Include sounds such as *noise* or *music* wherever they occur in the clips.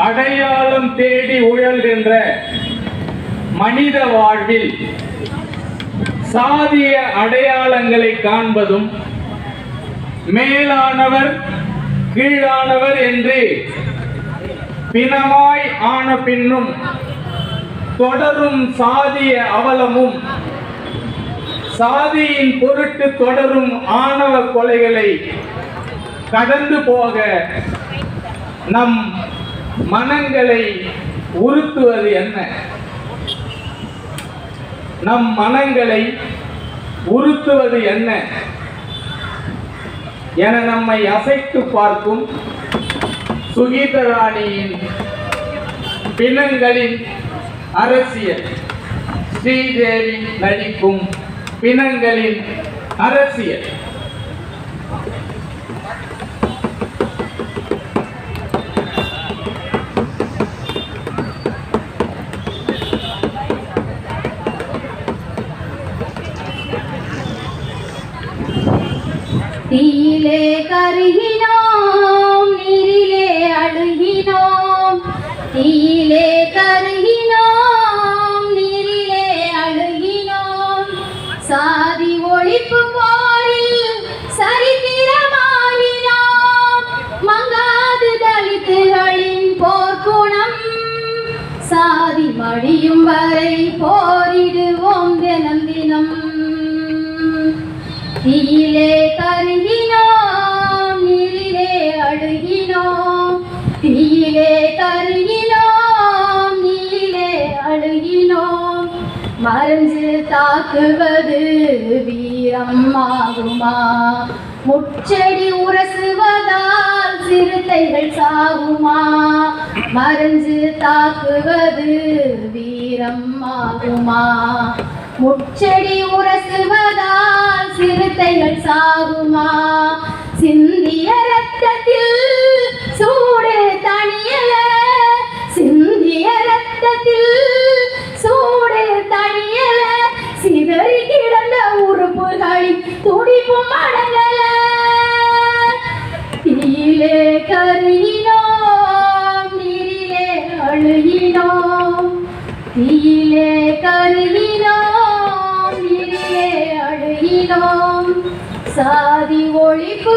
அடையாளம் தேடி உழல்கின்ற மனித வாழ்வில் சாதிய அடையாளங்களை காண்பதும் மேலானவர் கீழானவர் என்று பிணமாய் ஆன பின்னும் தொடரும் சாதிய அவலமும் சாதியின் பொருட்டு தொடரும் ஆணவ கொலைகளை கடந்து போக நம் மனங்களை உறுத்துவது என்ன? நம் மனங்களை உறுத்துவது என்ன? என நம்மை அசைத்து பார்க்கும் சுகீதராணியின் பிணங்களின் அரசியல். ஸ்ரீதேவி நடிக்கும் பிணங்களின் அரசியல். மடியும் வரை போரிடுவோம் தினம் தினம். தீயிலே கருகினோம் நீரிலே அழுகினோம். தீயிலே கருகினோம் நீரிலே அழுகினோம். மறைஞ்சு தாக்குவது வீரமாகுமா? முச்செடி உரசுவதா சிறுத்தைகள் சாகுமா? மறைஞ்சு தாக்குவது வீரம் ஆகுமா? முச்செடி உரசுவதால் சிறுத்தைகள் சாகுமா? சிந்திய ரத்தத்தில் சூடு தனியல. சிந்திய ரத்தத்தில் சூடு தனியல. சிதறி கிடந்த உறுப்புகளின் துடிப்பும் அடங்கல. தீயிலே கருகினோம் நீரிலே அழுகினோம். தீயிலே கருகினோம் நீரிலே அழுகினோம். சாதி ஒழிப்பு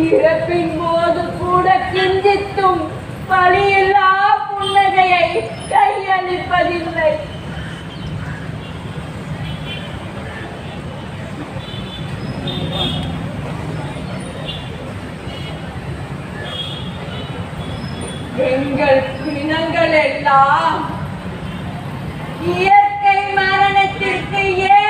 இறப்பின் போது கூட கிஞ்சித்தும் பழியில்லா புன்னகையை கையளிப்பதில்லை. எங்கள் இனங்கள் எல்லாம் இயற்கை மரணத்திற்கு ஏன்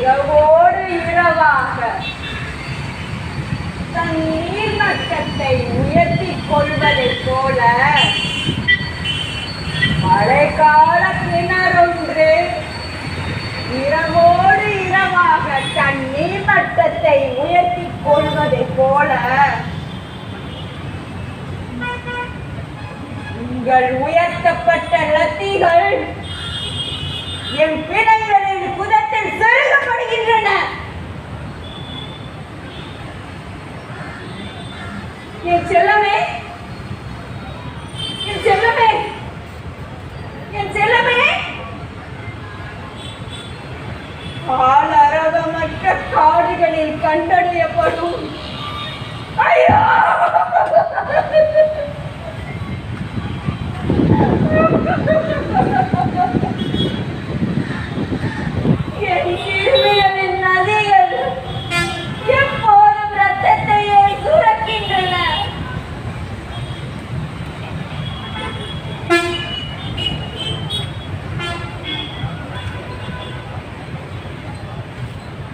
இரவோடு இரவாக தன் நீர்மட்டத்தை உயர்த்திக் கொள்வதைப் போல மழைக்கால கிணறொன்று இரவோடு இரவாக தன் நீர்மட்டத்தை உயர்த்திக் கொள்வதைப் போல உங்கள் உயர்த்தப்பட்ட லத்திகள் என் பிணைகளின் குதத்தில் செல்லும். என் செல்லமே என் செல்லமே என் செல்லமே. காலரவமற்ற காடுகளில் கண்டறியப்படும். ஐயோ! *laughs*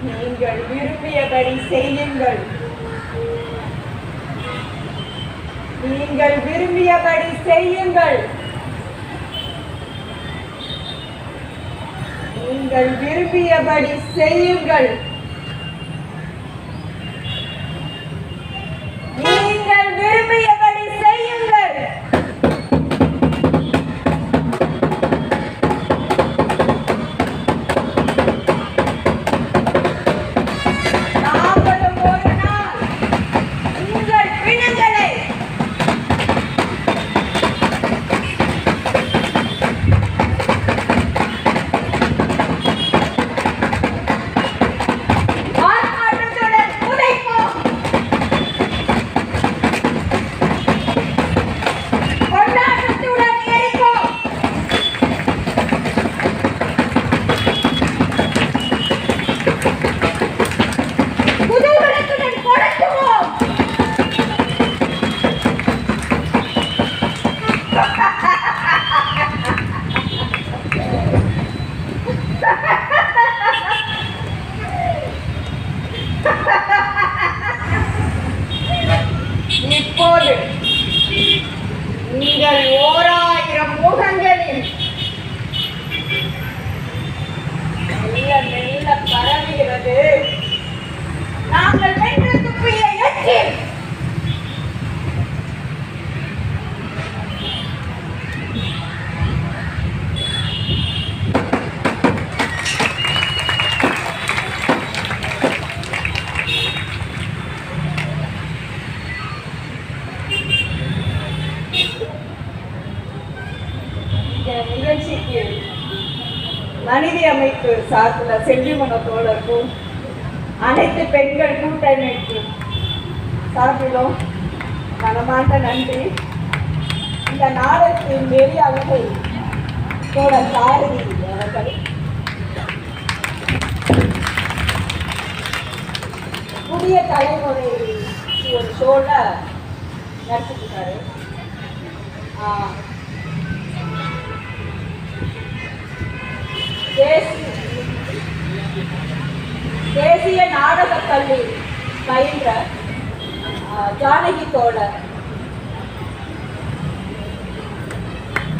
நீங்கள் விரும்பியபடி செய்யுங்கள். நீங்கள் விரும்பியபடி செய்யுங்கள். நீங்கள் விரும்பியபடி செய்யுங்கள். சார்பில் செல்விமன தோழருக்கும் அனைத்து பெண்கள் கூட்டமைப்பு சார்பிலும் மனமார்ந்த நன்றி. இந்த நாடகத்தின் நெறியாளர்கள் தோழர் சாரதி அவர்கள். புதிய தலைமுறை ஒரு ஷோல நடிச்சிருக்காரு. தேசிய நாடகப் பயின்ற ஜானகி தோழர்.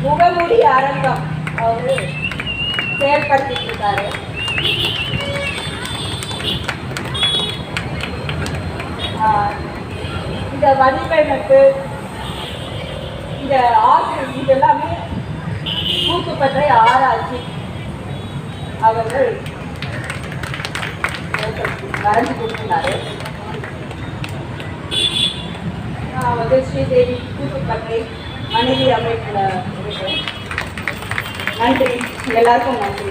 முகமூடி அரங்கம் அவரு செயல்படுத்திட்டு இருக்காரு. இந்த வடிவமைப்பு இந்த ஆசை இதெல்லாமே கூட்டுப்பற்றை ஆராய்ச்சி அவர்கள் வரைஞ்சு கொடுத்துருந்தாரு. நான் வந்து ஸ்ரீதேவி கூட்டுப்பற்றை மனைவி அமைப்பில் இருக்கேன் நன்றி. எல்லாருக்கும் நன்றி.